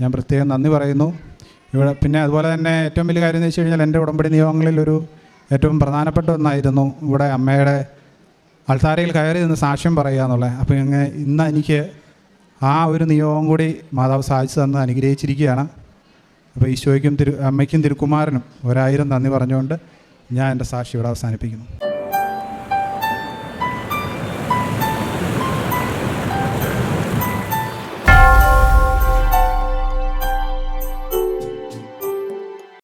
ഞാൻ പ്രത്യേകം നന്ദി പറയുന്നു. ഇവിടെ പിന്നെ അതുപോലെ തന്നെ ഏറ്റവും വലിയ കാര്യം എന്ന് വെച്ച് കഴിഞ്ഞാൽ എന്റെ ഉടമ്പടി നിയമങ്ങളിൽ ഒരു ഏറ്റവും പ്രധാനപ്പെട്ട ഒന്നായിരുന്നു ഇവിടെ അമ്മയുടെ അൾത്താരയിൽ കയറി നിന്ന് സാക്ഷ്യം പറയുക എന്നുള്ളത്. അപ്പോൾ ഇങ്ങനെ ഇന്ന് എനിക്ക് ആ ഒരു നിയോഗം കൂടി മാതാവ് സാധിച്ചു തന്ന് അനുഗ്രഹിച്ചിരിക്കുകയാണ്. അപ്പോൾ ഈശോയ്ക്കും തിരു അമ്മയ്ക്കും തിരുക്കുമാരനും ഒരായിരം നന്ദി പറഞ്ഞുകൊണ്ട് ഞാൻ എന്റെ സാക്ഷി ഇവിടെ അവസാനിപ്പിക്കുന്നു.